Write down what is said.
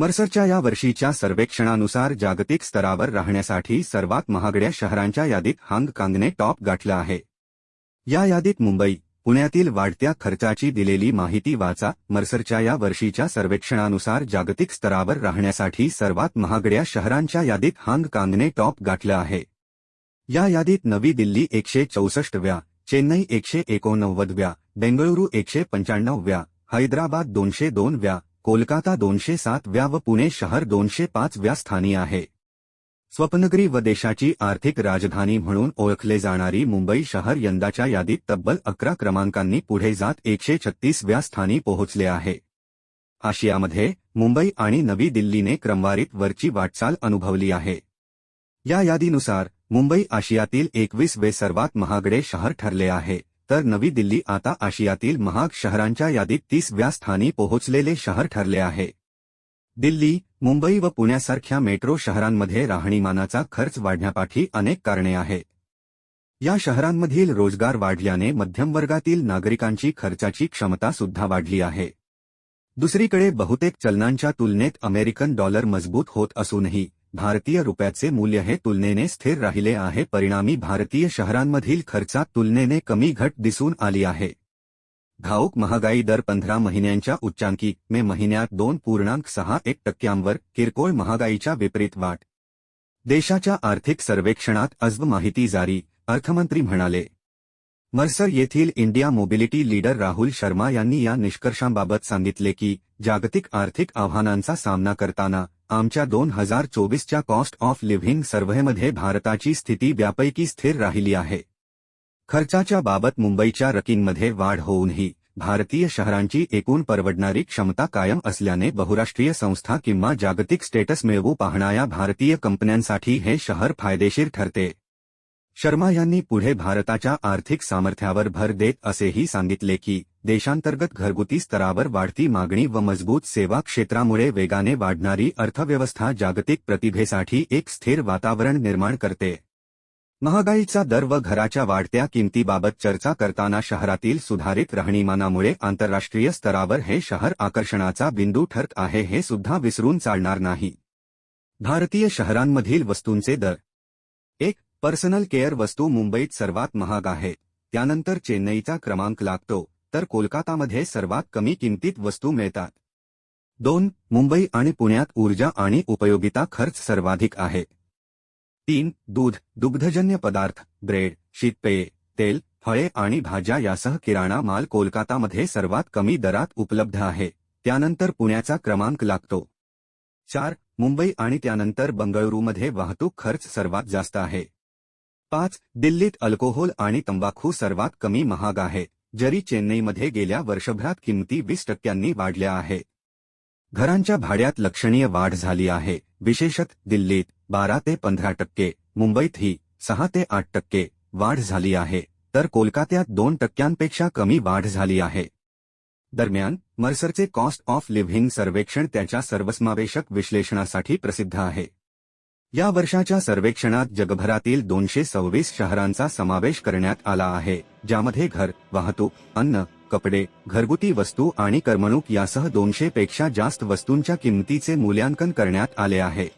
मर्सरच्या या वर्षीच्या सर्वेक्षणानुसार जागतिक स्तरावर राहण्यासाठी सर्वात महागड्या शहरांच्या यादीत हांगकांगने टॉप गाठलं आहे. या यादीत मुंबई पुण्यातील वाढत्या खर्चाची दिलेली माहिती वाचा मर्सरच्या या वर्षीच्या सर्वेक्षणानुसार जागतिक स्तरावर राहण्यासाठी सर्वात महागड्या शहरांच्या यादीत हांगकांगने टॉप गाठलं आहे. या यादीत नवी दिल्ली एकशे चौसष्टव्या चेन्नई एकशे एकोणनव्वदव्या बेंगळुरू एकशे पंच्याण्णवव्या हैदराबाद दोनशे दोनव्या कोलकाता दोनशे सातव्या व पुणे शहर दोनशे पाचव्या स्थानी आहे. स्वप्नगरी व देशाची आर्थिक राजधानी म्हणून ओळखले जाणारी मुंबई शहर यंदाच्या यादीत तब्बल अकरा क्रमांकांनी पुढे जात एकशे छत्तीसव्या स्थानी पोहोचले आहे. आशियामध्ये मुंबई आणि नवी दिल्लीने क्रमवारीत वरची वाटचाल अनुभवली आहे. या यादीनुसार मुंबई आशियातील एकवीसवे सर्वात महागडे शहर ठरले आहे. तर नवी दिल्ली आता आशियातील महाग शहरांच्या यादीत तीसव्या स्थानी पोहोचलेले शहर ठरले आहे. दिल्ली मुंबई व पुण्यासारख्या मेट्रो शहरांमध्ये राहणीमानाचा खर्च वाढण्यापाठी अनेक कारणे आहेत या शहरांमधील रोजगार वाढल्याने मध्यमवर्गातील नागरिकांची खर्चाची क्षमता सुद्धा वाढली आहे. दुसरीकडे बहुतेक चलनांच्या तुलनेत अमेरिकन डॉलर मजबूत होत असूनही भारतीय रुपयाचे मूल्य हे तुलनेने स्थिर राहिले आहे. परिणामी भारतीय शहरांमधील खर्चात तुलनेने कमी घट दिसून आली आहे. घाऊक महागाई दर पंधरा महिन्यांच्या उच्चांकी, मे महिन्यात दोन पूर्णांक सहा एक टक्क्यांवर, किरकोळ महागाईच्या विपरीत वाट. देशाच्या आर्थिक सर्वेक्षणात अजब माहिती जारी, अर्थमंत्री म्हणाले. मर्सर येथील India mobility leader Rahul Sharma यांनी या निष्कर्षांबाबत सांगितले की, जागतिक आर्थिक आव्हानांचा सामना करताना आमच्या दोन हजार चोवीसच्या कॉस्ट ऑफ लिव्हिंग सर्व्हेमध्ये भारताची स्थिती व्यापैकी स्थिर राहिली आहे. खर्चाच्या बाबत मुंबईच्या रकींमध्ये वाढ होऊनही भारतीय शहरांची एकूण परवडणारी क्षमता कायम असल्याने बहुराष्ट्रीय संस्था किंवा जागतिक स्टेटस मिळवू पाहणाऱ्या भारतीय कंपन्यांसाठी हे शहर फायदेशीर ठरते. शर्मा यांनी पुढे भारताच्या आर्थिक सामर्थ्यावर भर देत असेही सांगितले की देशांतर्गत घरगुती स्तरावर वाढती मागणी व मजबूत सेवा क्षेत्रामुळे वेगाने वाढणारी अर्थव्यवस्था जागतिक प्रतिभेसाठी एक स्थिर वातावरण निर्माण करते. महागाईचा दर व घराच्या वाढत्या किमतीबाबत चर्चा करताना शहरातील सुधारित राहणीमानामुळे आंतरराष्ट्रीय स्तरावर हे शहर आकर्षणाचा बिंदू ठरत आहे हे सुद्धा विसरून चालणार नाही. भारतीय शहरांमधील वस्तूंचे दर. एक पर्सनल केअर वस्तू मुंबईत सर्वात महाग आहे. त्यानंतर चेन्नईचा क्रमांक लागतो. तर कोलकातामध्ये सर्वात कमी किमतीत वस्तू मिळतात. दोन मुंबई आणि पुण्यात ऊर्जा आणि उपयोगिता खर्च सर्वाधिक आहे. तीन दूध दुग्धजन्य पदार्थ ब्रेड शीतपेये तेल फळे आणि भाज्या यासह किराणा माल कोलकातामध्ये सर्वात कमी दरात उपलब्ध आहे. त्यानंतर पुण्याचा क्रमांक लागतो. चार मुंबई आणि त्यानंतर बंगळुरूमध्ये वाहतूक खर्च सर्वात जास्त आहे. पाच दिल्लीत अल्कोहोल आणि तंबाखू सर्वात कमी महाग आहे. जरी चेन्नईमध्ये गेल्या वर्षभरात किंमती वीस टक्क्यांनी वाढल्या आहेत. घरांच्या भाड्यात लक्षणीय वाढ झाली आहे. विशेषत दिल्लीत बारा ते पंधरा टक्के मुंबईतही सहा ते आठ टक्के वाढ झाली आहे. तर कोलकात्यात दोन टक्क्यांपेक्षा कमी वाढ झाली आहे. दरम्यान मर्सरचे कॉस्ट ऑफ लिव्हिंग सर्वेक्षण त्याच्या सर्वसमावेशक विश्लेषणासाठी प्रसिद्ध आहे. या वर्षाच्या सर्वेक्षणात जगभरातील दोनशे सव्वीस शहरांचा समावेश करण्यात आला आहे ज्यामध्ये घर वाहतूक अन्न कपडे घरगुती वस्तू आणि करमणूक यासह दोनशे पेक्षा जास्त वस्तूंच्या किंमतीचे मूल्यांकन करण्यात आले आहे.